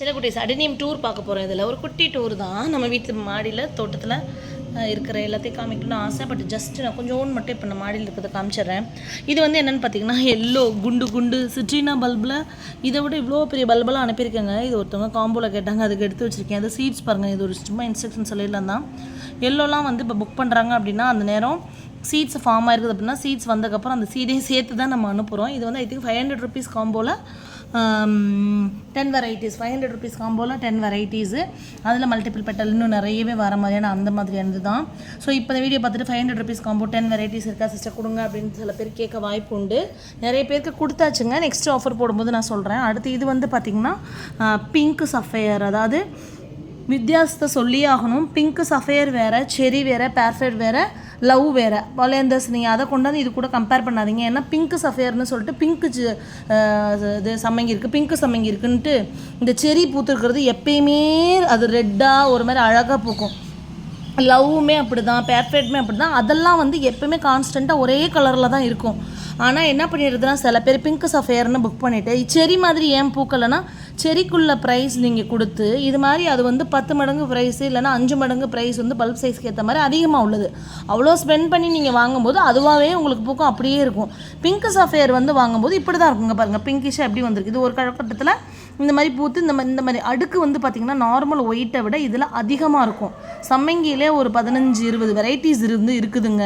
சின்ன குட்டீஸ் adenium tour பார்க்க போகிறோம் இதில். ஒரு குட்டி டூர் தான். நம்ம வீட்டு மாடியில் தோட்டத்தில் இருக்கிற எல்லாத்தையும் காமிக்கணும்னு ஆசை. பட் ஜஸ்ட் நான் கொஞ்சோண்டு மட்டும் இப்போ நான் மாடியில் இருக்கிறத காமிச்சிடுறேன். இது வந்து என்னென்னு பார்த்தீங்கன்னா எல்லோ குண்டு குண்டு சிட்ரினா பல்பில் இதை விட இவ்வளோ பெரிய பல்பெல்லாம் அனுப்பியிருக்கேங்க. இது ஒருத்தவங்க காம்போவில் கேட்டாங்க. அதுக்கு எடுத்து வச்சுருக்கேன். அது சீட்ஸ் பாருங்கள் இது ஒரு சும்மா இன்ஸ்ட்ரக்ஷன் சொல்லிடலாம் தான். எல்லோலாம் வந்து இப்போ புக் பண்ணுறாங்க அப்படின்னா அந்த நேரம் சீட்ஸ் ஃபார்ம் ஆயிருக்குது அப்படின்னா சீட்ஸ் வந்ததுக்கப்புறம் அந்த சீடையும் சேர்த்து தான் நம்ம அனுப்புகிறோம் இது வந்து I think five hundred rupees காம்போவில் ten varieties five hundred rupees காம்போவில் ten varieties அதில் மல்டிபிள் பெட்டல் இன்னும் நிறையவே வர மாதிரியான அந்த மாதிரியானது தான். ஸோ இப்போ இந்த வீடியோ பார்த்துட்டு five hundred rupees combo ten varieties இருக்கா சிஸ்டர் கொடுங்க அப்படின்னு சில பேர் கேட்க வாய்ப்பு உண்டு. நிறைய பேருக்கு கொடுத்தாச்சுங்க. நெக்ஸ்ட் ஆஃபர் போடும்போது நான் சொல்கிறேன் அடுத்து இது வந்து பார்த்திங்கன்னா பிங்க் சஃபையர் அதாவது வித்தியாசத்தை சொல்லியே ஆகணும். பிங்க் சஃபையர் வேறு செரி வேறு பேர்ஃபெக்ட் வேறு. லவ் வேறு. பாலேந்தர்ஸ் நீங்கள் அதை கொண்டாந்து இது கூட கம்பேர் பண்ணாதீங்க. ஏன்னா பிங்க் சஃபேர்னு சொல்லிட்டு பிங்க் இது சம்மங்கி இருக்குது பிங்க் சம்மங்கி இருக்குன்ட்டு இந்த செரி பூத்துருக்கிறது எப்பயுமே அது ரெட்டாக ஒரு மாதிரி அழகாக பூக்கும். லவ்வுமே அப்படி தான் பேர்ஃபெக்ட்மே அப்படி தான் அதெல்லாம் வந்து எப்பயுமே கான்ஸ்டண்ட்டாக ஒரே கலரில் தான் இருக்கும். ஆனால் என்ன பண்ணிடுறதுனா சில பேர் பிங்க் சஃபேர்னு புக் பண்ணிவிட்டு செரி மாதிரி ஏன் பூக்கலைன்னா செரிக்குள்ள ப்ரைஸ் நீங்கள் கொடுத்து இது மாதிரி அது வந்து பத்து மடங்கு ப்ரைஸ் இல்லைனா அஞ்சு மடங்கு ப்ரைஸ் வந்து பல்ப் சைஸ்க்கு ஏற்ற மாதிரி அதிகமாக உள்ளது. அவ்வளோ ஸ்பெண்ட் பண்ணி நீங்கள் வாங்கும்போது அதுவாகவே உங்களுக்கு பூக்கம் அப்படியே இருக்கும். பிங்க் சஃபேர் வந்து வாங்கும்போது இப்படி தான் இருக்குங்க பாருங்கள் பிங்கிஷாக எப்படி வந்திருக்கு? இது ஒரு கட்டத்தில் இந்த மாதிரி பூத்து இந்த மாதிரி இந்த மாதிரி அடுக்கு வந்து பார்த்திங்கன்னா நார்மல் ஒயிட்டை விட இதில் அதிகமாக இருக்கும். சம்மங்கியிலே ஒரு பதினஞ்சு இருபது வெரைட்டிஸ் இருந்து இருக்குதுங்க.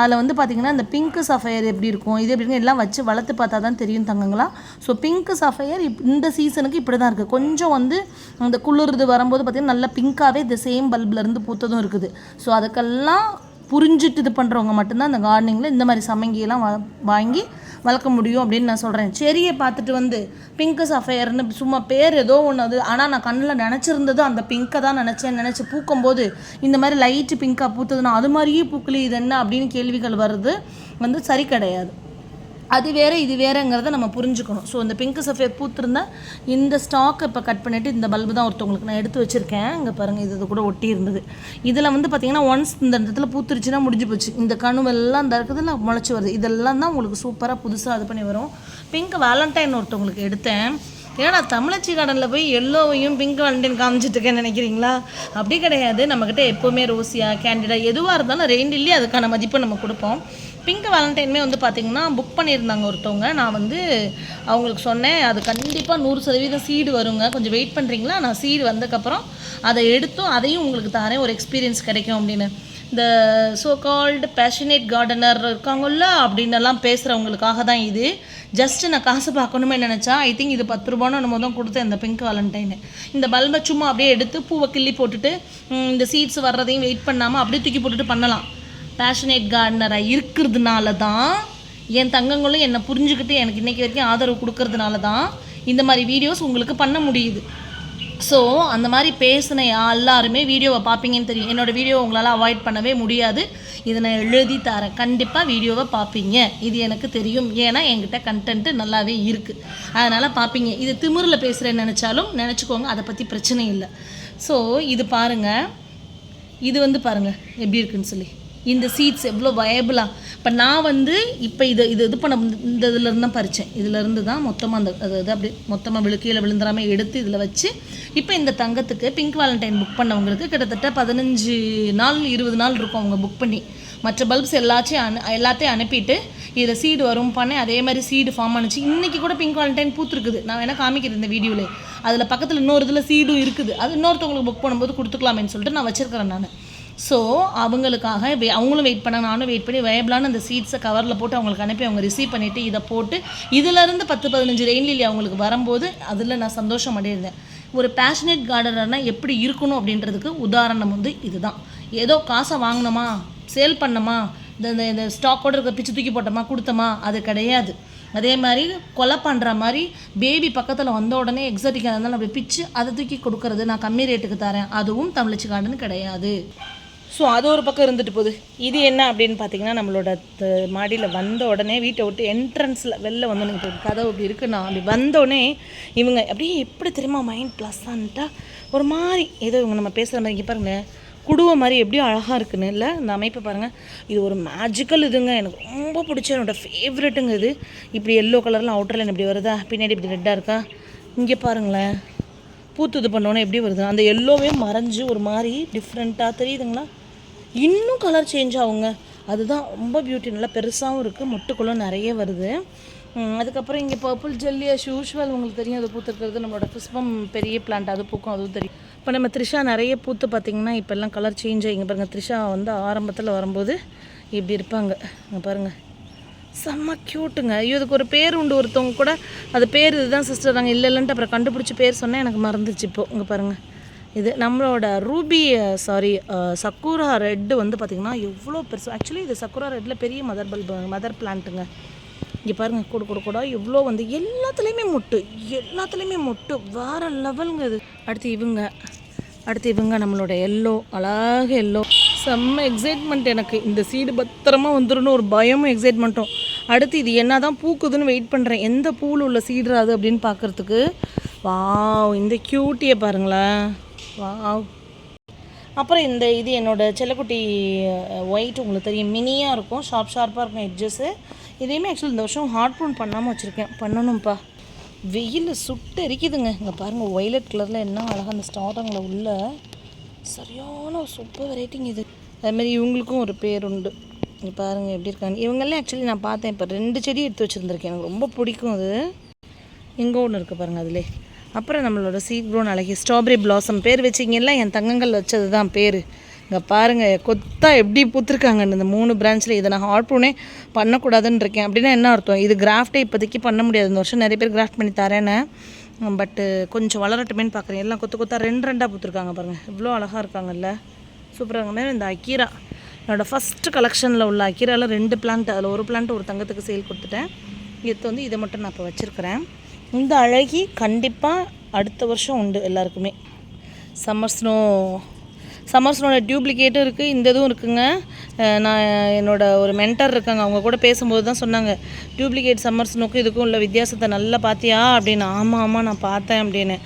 அதில் வந்து பார்த்திங்கன்னா இந்த பிங்க் சஃபையர் எப்படி இருக்கும் இது எப்படிங்க எல்லாம் வச்சு வளர்த்து பார்த்தா தான் தெரியும் தங்கங்களா. ஸோ பிங்க் சஃபையர் இப் இந்த சீசனுக்கு இப்படி தான் இருக்குது கொஞ்சம் வந்து அந்த குளிர்து வரும்போது பார்த்திங்கன்னா நல்ல பிங்க்காகவே இந்த சேம் பல்ப்லேருந்து பூத்ததும் இருக்குது. ஸோ அதுக்கெல்லாம் புரிஞ்சுட்டு இது பண்ணுறவங்க மட்டும்தான் இந்த கார்டனிங்கில் இந்த மாதிரி சம்மங்கியெல்லாம் வா வாங்கி வளர்க்க முடியும் அப்படின்னு நான் சொல்கிறேன் செரியை பார்த்துட்டு வந்து பிங்க் சஃபையர்னு சும்மா பேர் ஏதோ ஒன்று அது. ஆனால் நான் கண்ணில் நினச்சிருந்தது அந்த பிங்க்கை தான் நினச்சேன் நினச்சி பூக்கும்போது இந்த மாதிரி லைட்டு பிங்காக பூத்ததுன்னா அது மாதிரியே பூக்கலி இது என்ன அப்படின்னு கேள்விகள் வருது வந்து சரி கிடையாது. அது வேறு இது வேறுங்கிறத நம்ம புரிஞ்சுக்கணும். ஸோ இந்த பிங்க் சஃபேர் பூத்திருந்தா இந்த ஸ்டாக் இப்போ கட் பண்ணிவிட்டு இந்த பல்பு தான் ஒருத்தவங்களுக்கு நான் எடுத்து வச்சுருக்கேன். இங்கே பாருங்கள் இது இது கூட ஒட்டி இருந்தது. இதில் வந்து பார்த்திங்கன்னா ஒன்ஸ் இந்த இடத்துல பூத்துருச்சுன்னா முடிஞ்சு போச்சு. இந்த கணுவெல்லாம் இந்த இருக்குதுல முளைச்சி வருது. இதெல்லாம் தான் உங்களுக்கு சூப்பராக புதுசாக இது பண்ணி வரும். பிங்க் வேலண்டைன் ஒருத்தவங்களுக்கு எடுத்தேன். ஏன்னா தமிழச்சி கார்டனில் போய் எல்லோவையும் பிங்க் வேலண்டைன் காமிச்சிட்டு இருக்கேன்னு நினைக்கிறீங்களா? அப்படி கிடையாது. நம்மக்கிட்ட எப்போவுமே ரோசியா கேண்டிடா எதுவாக இருந்தாலும் ரெயின்டில்லி அதுக்கான மதிப்பு நம்ம கொடுப்போம். பிங்க் வேலண்டைனுமே வந்து பார்த்திங்கன்னா புக் பண்ணியிருந்தாங்க ஒருத்தவங்க. நான் வந்து அவங்களுக்கு சொன்னேன் அது கண்டிப்பாக நூறு சதவீதம் சீடு வருங்க. கொஞ்சம் வெயிட் பண்ணுறீங்களா நான் சீடு வந்ததுக்கப்புறம் அதை எடுத்தும் அதையும் உங்களுக்கு தரேன். ஒரு எக்ஸ்பீரியன்ஸ் கிடைக்கும் அப்படின்னு. இந்த ஸோ கால்டு பேஷனேட் கார்டனர் இருக்காங்கல்ல அப்படின்னு எல்லாம் பேசுகிறவங்களுக்காக தான் இது. ஜஸ்ட்டு நான் காசு பார்க்கணுமே நினச்சா ஐ திங்க் இது பத்து ரூபான்னு நம்ம தான் கொடுத்தேன் இந்த பிங்க் வேலண்டைனு இந்த பல்பை சும்மா அப்படியே எடுத்து பூவை கிள்ளி போட்டுட்டு இந்த சீட்ஸ் வர்றதையும் வெயிட் பண்ணாமல் அப்படியே தூக்கி போட்டுட்டு பண்ணலாம். பேஷனேட் கார்டனராக இருக்கிறதுனால தான் என் தங்கங்களும் என்னை புரிஞ்சுக்கிட்டு எனக்கு இன்றைக்கி வரைக்கும் ஆதரவு கொடுக்கறதுனால தான் இந்த மாதிரி வீடியோஸ் உங்களுக்கு பண்ண முடியுது. ஸோ அந்த மாதிரி பேசின எல்லாருமே வீடியோவை பார்ப்பீங்கன்னு தெரியும். என்னோடய வீடியோ உங்களால் அவாய்ட் பண்ணவே முடியாது. இதை நான் எழுதி தரேன். கண்டிப்பாக வீடியோவை பார்ப்பீங்க இது எனக்கு தெரியும். ஏன்னா என்கிட்ட கண்டென்ட்டு நல்லாவே இருக்குது அதனால் பார்ப்பீங்க இது திமிரில் பேசுகிறேன்னு நினச்சாலும் நினச்சிக்கோங்க அதை பற்றி பிரச்சனை இல்லை. ஸோ இது பாருங்கள் இது வந்து பாருங்கள் எப்படி இருக்குன்னு சொல்லி. இந்த சீட்ஸ் எவ்வளோ வயபிளாக இப்போ நான் வந்து இப்போ இதை இது இது பண்ண இந்த இதுலேருந்து தான் பறித்தேன் இதுலேருந்து தான் மொத்தமாக அந்த அது அப்படி மொத்தமாக விழு கீழே விழுந்துடாமல் எடுத்து இதில் வச்சு இப்போ இந்த தங்கத்துக்கு பிங்க் வேலண்டைன் புக் பண்ணவங்களுக்கு கிட்டத்தட்ட பதினஞ்சு நாள் இருபது நாள் இருக்கும் அவங்க புக் பண்ணி. மற்ற பல்ப்ஸ் எல்லாத்தையும் அனு எல்லாத்தையும் அனுப்பிட்டு இதில் சீடு வரும் பண்ணே அதே மாதிரி சீடு ஃபார்ம் ஆனிச்சு இன்றைக்கி கூட பிங்க் வேலண்டைன் பூத்துருக்குது நான் வேணால் காமிக்கிறேன் இந்த வீடியோவில் அதில் பக்கத்தில் இன்னொரு இதில் சீடும் இருக்குது. அது இன்னொருத்தவங்களுக்கு புக் பண்ணும்போது கொடுத்துக்கலாமேன்னு சொல்லிட்டு நான் வச்சுருக்கிறேன் நான். ஸோ அவங்களுக்காக வே அவங்களும் வெயிட் பண்ண நானும் வெயிட் பண்ணி வயபிளான அந்த சீட்ஸை கவரில் போட்டு அவங்களுக்கு அனுப்பி அவங்க ரிசீவ் பண்ணிவிட்டு இதை போட்டு இதிலேருந்து பத்து பதினஞ்சு ரெயின் லில்லி அவங்களுக்கு வரும்போது அதில் நான் சந்தோஷம் அடைந்தேன். ஒரு பேஷனேட் கார்டனர்னால் எப்படி இருக்கணும் அப்படின்றதுக்கு உதாரணம் வந்து இதுதான். ஏதோ காசை வாங்கினோமா சேல் பண்ணோமா இந்த இந்த- இந்த ஸ்டாக்கோட இருக்க பிச்சு தூக்கி போட்டோமா? கொடுத்தோமா? அது கிடையாது. அதே மாதிரி கொலை பண்ணுற மாதிரி பேபி பக்கத்தில் வந்த உடனே எக்ஸாட்டிக்காக இருந்தாலும் அப்படி பிச்சு அதை தூக்கி கொடுக்கறது நான் கம்மி ரேட்டுக்கு தரேன். அதுவும் தமிழச்சி கார்டன் கிடையாது. ஸோ அது ஒரு பக்கம் இருந்துட்டு போகுது. இது என்ன அப்படின்னு பார்த்தீங்கன்னா நம்மளோட த- மாடியில் வந்த உடனே வீட்டை விட்டு என்ட்ரன்ஸில் வெளில வந்து இப்போ கதவு இப்படி இருக்குன்னா அப்படி வந்தோடனே இவங்க அப்படியே எப்படி தெரியுமா மைண்ட் ப்ளஸ்ஸான்ட்டா ஒரு மாதிரி ஏதோ இவங்க நம்ம பேசுகிற மாதிரி இங்கே பாருங்களேன் குடுவை மாதிரி எப்படியோ அழகாக இருக்குன்னு இல்லை? இந்த அமைப்பை பாருங்கள் இது ஒரு மேஜிக்கல் இதுங்க. எனக்கு ரொம்ப பிடிச்ச என்னோடய ஃபேவரெட்டுங்க இது. இப்படி எல்லோ கலரில் அவுட்டர்லைன் இப்படி வருதா? பின்னாடி இப்படி ரெட்டாக இருக்கா? இங்கே பாருங்களேன். பூத்து இது பண்ணோன்னே எப்படி வருது? அந்த எல்லோவே மறைஞ்சு ஒரு மாதிரி டிஃப்ரெண்ட்டாக தெரியுதுங்களா? இன்னும் கலர் சேஞ்ச் ஆகுங்க. அதுதான் ரொம்ப பியூட்டி நல்லா பெருசாகவும் இருக்குது முட்டுக்குள்ளே நிறைய வருது. அதுக்கப்புறம் இங்கே பர்பிள் ஜெல்லி அஸ் யூஷுவல் உங்களுக்கு தெரியும். அது பூத்துருக்கிறது நம்மளோட புஷ்பம் பெரிய பிளான்ட் அது பூக்கும் அதுவும் தெரியும். இப்போ நம்ம த்ரிஷா நிறைய பூத்து பார்த்திங்கன்னா இப்போல்லாம் கலர் சேஞ்ச் ஆகிங்க பாருங்கள் த்ரிஷா வந்து ஆரம்பத்தில் வரும்போது இப்படி இருப்பாங்க. பாருங்கள் செம்ம க்யூட்டுங்க ஐயோ இதுக்கு ஒரு பேர் உண்டு ஒருத்தவங்க கூட. அது பேர் இதுதான் சிஸ்டர் நாங்கள் இல்லை இல்லைன்ட்டு அப்புறம் கண்டுபிடிச்சி பேர் சொன்னேன் எனக்கு மறந்துச்சு இப்போது இங்கே பாருங்கள் இது நம்மளோட ரூபி சாரி சக்குரா ரெட்டு வந்து பார்த்திங்கன்னா எவ்வளோ பெருசு. ஆக்சுவலி இது சக்குரா ரெட்டில் பெரிய மதர் பல்பு மதர் பிளான்ட்டுங்க இங்கே பாருங்கள் கூட கூட கூட எவ்வளோ வந்து எல்லாத்துலேயுமே மொட்டு. எல்லாத்துலேயுமே மொட்டு. வேறு லெவலுங்க இது. அடுத்து இவங்க. அடுத்து இவங்க நம்மளோட எல்லோ அழகாக எல்லோ செம்ம எக்ஸைட்மெண்ட் எனக்கு. இந்த சீடு பத்திரமா வந்துருன்னு ஒரு பயமும் எக்ஸைட்மெண்ட்டும் அடுத்து இது என்ன தான் பூக்குதுன்னு வெயிட் பண்ணுறேன் எந்த பூவில் உள்ள சீடுறாது அப்படின்னு பார்க்குறதுக்கு? வாவ் இந்த க்யூட்டியை பாருங்களேன். வாவ். அப்புறம் இந்த இது என்னோடய செல்லக்குட்டி ஒயிட் உங்களுக்கு தெரியும். மினியாக இருக்கும் ஷார்ப் ஷார்ப்பாக இருக்கும் எட்ஜஸ்ஸு இதையுமே ஆக்சுவலி இந்த வருஷம் ஹார்ட் ப்ரூன் பண்ணாமல் வச்சுருக்கேன். பண்ணணும்ப்பா வெயில் சுட்டு எரிக்குதுங்க. இங்கே பாருங்கள் ஒய்லட் கலரில் என்ன அழகாக அந்த ஸ்டார்டங்களை உள்ள சரியான ஒரு சூப்பர் வெரைட்டிங் இது. அதுமாரி இவங்களுக்கும் ஒரு பேர் உண்டு பாருங்கள் எப்படி இருக்காங்க. இவங்கெல்லாம் ஆக்சுவலி நான் பார்த்தேன். இப்போ ரெண்டு செடி எடுத்து வச்சுருந்துருக்கேன். எனக்கு ரொம்ப பிடிக்கும் அது. இங்கே ஒன்று இருக்குது பாருங்கள் அதிலே. அப்புறம் நம்மளோட சீட் க்ரோன் அழகி ஸ்ட்ராபெரி பிளாசம் பேர் வச்சிங்கல்ல என் தங்கங்கள் வச்சது தான் பேர். இங்கே பாருங்கள் கொத்தா எப்படி பூத்துருக்காங்கன்னு இந்த மூணு பிரான்ச்சில் இதை நான் ஹார்ட் ப்ரூனே பண்ணக்கூடாதுன்னு இருக்கேன். அப்படின்னா என்ன அர்த்தம்? இது கிராஃப்டே இப்போதைக்கு பண்ண முடியாது. இந்த வருஷம் நிறைய பேர் கிராஃப்ட் பண்ணி தரேன்னு. பட்டு கொஞ்சம் வளரட்டுமேன்னு பார்க்குறேன். எல்லாம் கொத்து கொத்தா ரெண்டு ரெண்டாக பூத்துருக்காங்க பாருங்கள் இவ்வளோ அழகாக இருக்காங்கல்ல. சூப்பராக மேலே இந்த அக்கீரா என்னோடய ஃபஸ்ட்டு கலெக்ஷனில் உள்ள அக்கீராவில் ரெண்டு பிளான்ட் அதில் ஒரு பிளான்ட் ஒரு தங்கத்துக்கு சேல் கொடுத்துட்டேன். இது வந்து இதை மட்டும் நான் இப்போ வச்சுருக்கிறேன். இந்த அழகி கண்டிப்பாக அடுத்த வருஷம் உண்டு எல்லாருக்குமே. சம்மர் ஸ்னோ சம்மர் ஸ்னோட டியூப்ளிகேட்டும் இருக்குது இந்த இதுவும் இருக்குங்க. நான் என்னோட ஒரு மென்டர் இருக்காங்க அவங்க கூட பேசும்போது தான் சொன்னாங்க டியூப்ளிகேட் சம்மர் ஸ்னோக்கும் இதுக்கும் உள்ள வித்தியாசத்தை நல்லா பார்த்தியா அப்படின்னு. ஆமாம் ஆமாம் நான் பார்த்தேன் அப்படின்னு.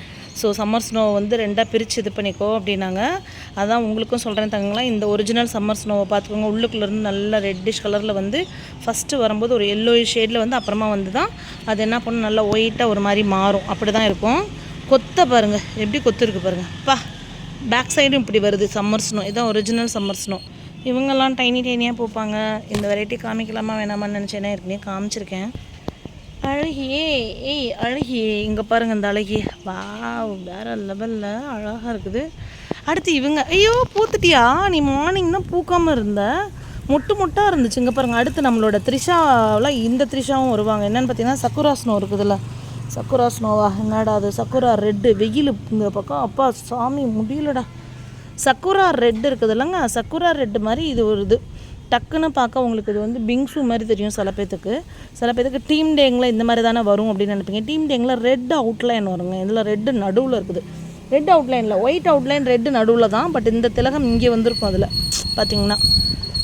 ஸோ சம்மர் ஸ்னோ வந்து ரெண்டாக பிரித்து இது பண்ணிக்கோ அப்படின்னாங்க. அதான் உங்களுக்கும் சொல்கிறேன் தங்கங்களா இந்த ஒரிஜினல் சம்மர் ஸ்னோவை பார்த்துக்கோங்க. உள்ளுக்குள்ளேருந்து நல்ல ரெட்டிஷ் கலரில் வந்து ஃபஸ்ட்டு வரும்போது ஒரு எல்லோ ஷேடில் வந்து அப்புறமா வந்து தான் அது என்ன பண்ணும்? நல்லா ஒயிட்டாக ஒரு மாதிரி மாறும். அப்படி தான் இருக்கும். கொத்தை பாருங்கள் எப்படி கொத்து இருக்குது பாருங்கள் பா பேக் சைடும் இப்படி வருது. சம்மர் ஸ்னோ இதான் ஒரிஜினல் சம்மர் ஸ்னோ இவங்கெல்லாம் டைனி டைனியாக பூப்பாங்க. இந்த வெரைட்டி காமிக்கலாமா வேணாமான்னு நினச்சேன்னா ஏற்கனவே காமிச்சிருக்கேன். அழகியே ஏய் அழகியே இங்கே பாருங்க இந்த அழகி. வா வேற லெவலில் அழகாக இருக்குது. அடுத்து இவங்க ஐயோ பூத்துட்டியா? நீ மார்னிங் தான் பூக்காமல் இருந்த? முட்டு முட்டாக இருந்துச்சு. இங்கே பாருங்க அடுத்து நம்மளோட த்ரிஷாவில் இந்த த்ரிஷாவும் வருவாங்க. என்னென்னு பார்த்தீங்கன்னா சக்குரா ஸ்னோ இருக்குதுல்ல. சக்குரா ஸ்னோவா என்னடா அது? சக்குரா ரெட்டு வெயில் இந்த பக்கம். அப்பா சாமி முடியலடா. சக்குரா ரெட் இருக்குது இல்லைங்க சக்குரா ரெட்டு மாதிரி இது ஒரு இது. டக்குன்னு பார்க்க உங்களுக்கு இது வந்து பிங்ஸு மாதிரி தெரியும் சில பேத்துக்கு. சில பேத்துக்கு டீம் டேங்கில் இந்த மாதிரி தானே வரும் அப்படின்னு நினைப்பீங்க. டீம் டேங்கில் ரெட் அவுட்லைன் வருங்க. இதில் ரெட்டு நடுவில் இருக்குது. ரெட் அவுட்லைனில் ஒயிட் அவுட்லைன் ரெட்டு நடுவில் தான் பட் இந்த திலகம் இங்கே வந்திருக்கும் அதில் பார்த்தீங்கன்னா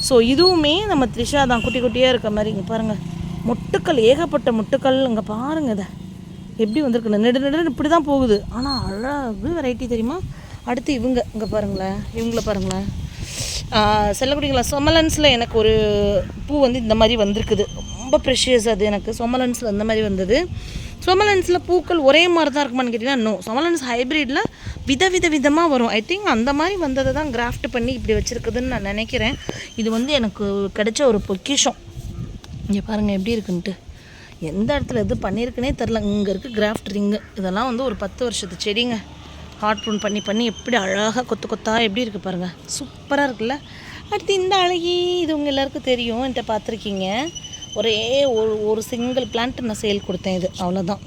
ஸோ இதுவுமே நம்ம த்ரிஷா தான் குட்டி குட்டியாக இருக்க மாதிரி இங்கே பாருங்கள் முட்டுக்கள் ஏகப்பட்ட முட்டுக்கள் இங்கே பாருங்கள் இதை. எப்படி வந்திருக்கு? நெடு நெடு இப்படி தான் போகுது. ஆனால் அழகு வெரைட்டி தெரியுமா? அடுத்து இவங்க இங்கே பாருங்களேன் இவங்கள பாருங்களேன். செல்லக்குடிங்களா சொமலன்ஸில் எனக்கு ஒரு பூ வந்து இந்த மாதிரி வந்திருக்குது. ரொம்ப ப்ரெஷியஸ் அது எனக்கு. சொமலன்ஸில் இந்த மாதிரி வந்தது. சொமலன்ஸில் பூக்கள் ஒரே மாதிரி தான் இருக்குமான்னு கேட்டிங்கன்னா நோ சொமலன்ஸ் ஹைப்ரிட்டில் வித விதமாக வரும். ஐ திங்க் அந்த மாதிரி வந்ததை தான் கிராஃப்ட் பண்ணி இப்படி வச்சுருக்குதுன்னு நான் நினைக்கிறேன். இது வந்து எனக்கு கிடைச்ச ஒரு பொக்கிஷம். இங்கே பாருங்கள் எப்படி இருக்குன்ட்டு. எந்த இடத்துல இது பண்ணியிருக்குனே தெரில இங்கே இருக்குது கிராஃப்ட் ரிங்கு இதெல்லாம் வந்து ஒரு பத்து வருஷத்து செடிங்க. ஹார்ட் ப்ரூன் பண்ணி பண்ணி எப்படி அழகாக கொத்து கொத்தா எப்படி இருக்குது பாருங்கள் சூப்பராக இருக்குல்ல? அடுத்து இந்த அழகி இது உங்கள் எல்லாருக்கும் தெரியும் என்கிட்ட பார்த்துருக்கீங்க. ஒரே ஒரு ஒரு சிங்கிள் பிளான்ட் நான் சேல் கொடுத்தேன் இது. அவ்வளோதான்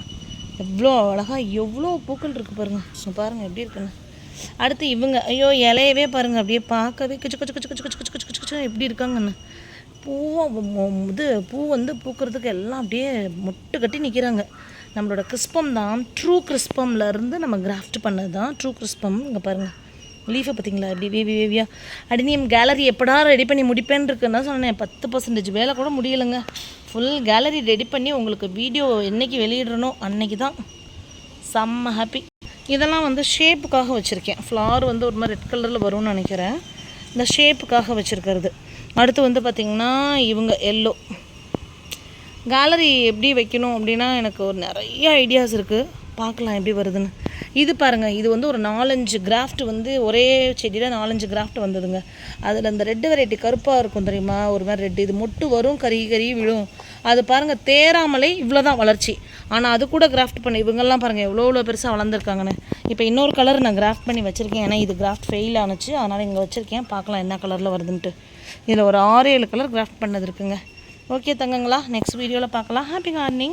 எவ்வளோ அழகாக எவ்வளோ பூக்கள் இருக்குது பாருங்கள் பாருங்கள் எப்படி இருக்குன்னு. அடுத்து இவங்க ஐயோ இலையவே பாருங்கள் அப்படியே பார்க்கவே கிச்சு கிச்சு கிச்சு கிச்சு கிச்சு கிச்சு கிச்சு கிச்சு எப்படி இருக்காங்கன்னு. பூவை இது பூ வந்து பூக்கிறதுக்கு எல்லாம் அப்படியே மொட்டு கட்டி நிற்கிறாங்க நம்மளோட கிறிஸ்பம் தான் ட்ரூ கிறிஸ்பம்லேருந்து நம்ம கிராஃப்ட் பண்ணது தான் ட்ரூ கிறிஸ்பம் இங்கே பாருங்கள் லீஃபை பார்த்தீங்களா? இப்படி வேவி வேவியா நீ கேலரி எப்படா ரெடி பண்ணி முடிப்பேன்னு இருக்குன்னு சொன்னேன். பத்து பர்சன்டேஜ் வேலை கூட முடியலைங்க. ஃபுல் கேலரி ரெடி பண்ணி உங்களுக்கு வீடியோ என்றைக்கு வெளியிடுறனோ அன்னைக்கு தான். செம்ம ஹாப்பி இதெல்லாம் வந்து ஷேப்புக்காக வச்சுருக்கேன். ஃப்ளார் வந்து ஒரு மாதிரி ரெட் கலரில் வரும்னு நினைக்கிறேன். இந்த ஷேப்புக்காக வச்சுருக்கிறது. அடுத்து வந்து பார்த்திங்கன்னா இவங்க எல்லோ கேலரி எப்படி வைக்கணும் அப்படின்னா எனக்கு ஒரு நிறைய ஐடியாஸ் இருக்குது பார்க்கலாம் எப்படி வருதுன்னு. இது பாருங்கள் இது வந்து ஒரு நாலஞ்சு கிராஃப்ட் வந்து ஒரே செடியில் நாலஞ்சு கிராஃப்ட் வந்ததுங்க. அதில் அந்த ரெட்டு வெரைட்டி கருப்பாக இருக்கும் தெரியுமா? ஒரு மாதிரி ரெட்டு இது மொட்டு வரும் கறி கறி விழும். அது பாருங்கள் தேராமலே இவ்வளோ தான் வளர்ச்சி. ஆனால் அது கூட கிராஃப்ட் பண்ணி இவங்கெல்லாம் பாருங்கள் எவ்வளோ எவ்வளோ பெருசாக வளர்ந்துருக்காங்கன்னு. இப்போ இன்னொரு கலர் நான் கிராஃப்ட் பண்ணி வச்சுருக்கேன். ஏன்னா இது கிராஃப்ட் ஃபெயில் ஆனுச்சு. அதனால் இங்கே வச்சுருக்கேன். பார்க்கலாம் என்ன கலரில் வருதுன்ட்டு. இதில் ஒரு ஆறு ஏழு கலர் கிராஃப்ட் பண்ணது இருக்குங்க. ஓகே தங்கங்களா நெக்ஸ்ட் வீடியோவில் பார்க்கலாம். Happy Corning